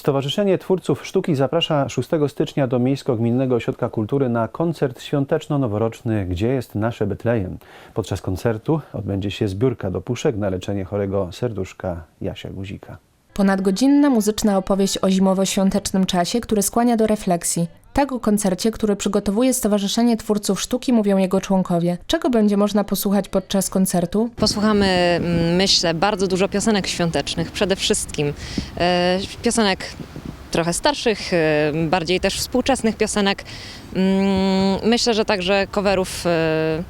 Stowarzyszenie Twórców Sztuki zaprasza 6 stycznia do Miejsko-Gminnego Ośrodka Kultury na koncert świąteczno-noworoczny Gdzie jest nasze Betlejem? Podczas koncertu odbędzie się zbiórka do puszek na leczenie chorego serduszka Jasia Guzika. Ponadgodzinna muzyczna opowieść o zimowo-świątecznym czasie, który skłania do refleksji. Tak o koncercie, który przygotowuje Stowarzyszenie Twórców Sztuki, mówią jego członkowie. Czego będzie można posłuchać podczas koncertu? Posłuchamy, mm, myślę, bardzo dużo piosenek świątecznych, przede wszystkim e, piosenek trochę starszych, e, bardziej też współczesnych piosenek. Mm, Myślę, że także coverów e,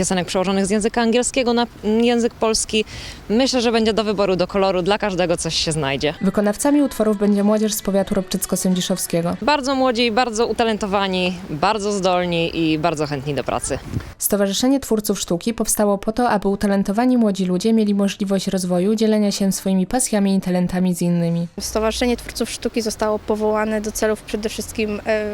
piosenek przełożonych z języka angielskiego na język polski. Myślę, że będzie do wyboru, do koloru, dla każdego coś się znajdzie. Wykonawcami utworów będzie młodzież z powiatu ropczycko-sędziszowskiego. Bardzo młodzi, bardzo utalentowani, bardzo zdolni i bardzo chętni do pracy. Stowarzyszenie Twórców Sztuki powstało po to, aby utalentowani młodzi ludzie mieli możliwość rozwoju, dzielenia się swoimi pasjami i talentami z innymi. Stowarzyszenie Twórców Sztuki zostało powołane do celów przede wszystkim e,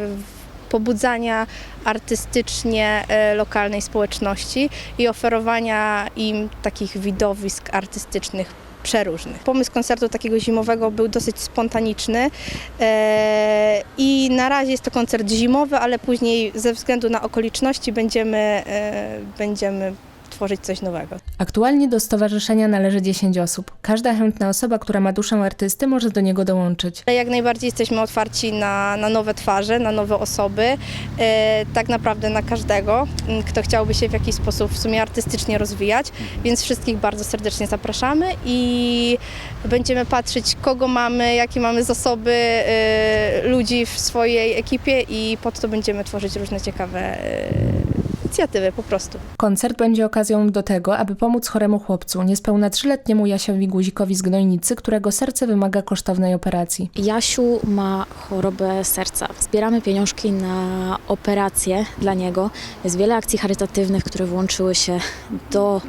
pobudzania artystycznie e, lokalnej społeczności i oferowania im takich widowisk artystycznych przeróżnych. Pomysł koncertu takiego zimowego był dosyć spontaniczny e, i na razie jest to koncert zimowy, ale później ze względu na okoliczności będziemy, e, będziemy tworzyć coś nowego. Aktualnie do stowarzyszenia należy 10 osób. Każda chętna osoba, która ma duszę artysty, może do niego dołączyć. Jak najbardziej jesteśmy otwarci na, na nowe twarze, na nowe osoby, e, tak naprawdę na każdego, kto chciałby się w jakiś sposób w sumie artystycznie rozwijać, więc wszystkich bardzo serdecznie zapraszamy i będziemy patrzeć, kogo mamy, jakie mamy zasoby e, ludzi w swojej ekipie i pod to będziemy tworzyć różne ciekawe e, inicjatywy po prostu. Koncert będzie okazją do tego, aby pomóc choremu chłopcu, niespełna trzyletniemu Jasiowi Guzikowi z Gnojnicy, którego serce wymaga kosztownej operacji. Jasiu ma chorobę serca. Zbieramy pieniążki na operację dla niego. Jest wiele akcji charytatywnych, które włączyły się do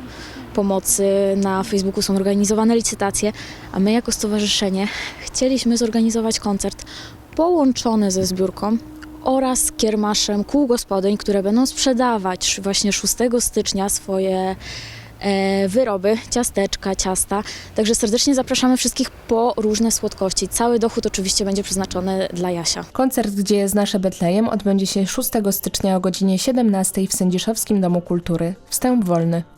pomocy. Na Facebooku są organizowane licytacje, a my jako stowarzyszenie chcieliśmy zorganizować koncert połączony ze zbiórką oraz kiermaszem kół gospodyń, które będą sprzedawać właśnie 6 stycznia swoje e, wyroby, ciasteczka, ciasta. Także serdecznie zapraszamy wszystkich po różne słodkości. Cały dochód oczywiście będzie przeznaczony dla Jasia. Koncert Gdzie jest nasze Betlejem odbędzie się 6 stycznia o godzinie 17 w Sędziszowskim Domu Kultury. Wstęp wolny.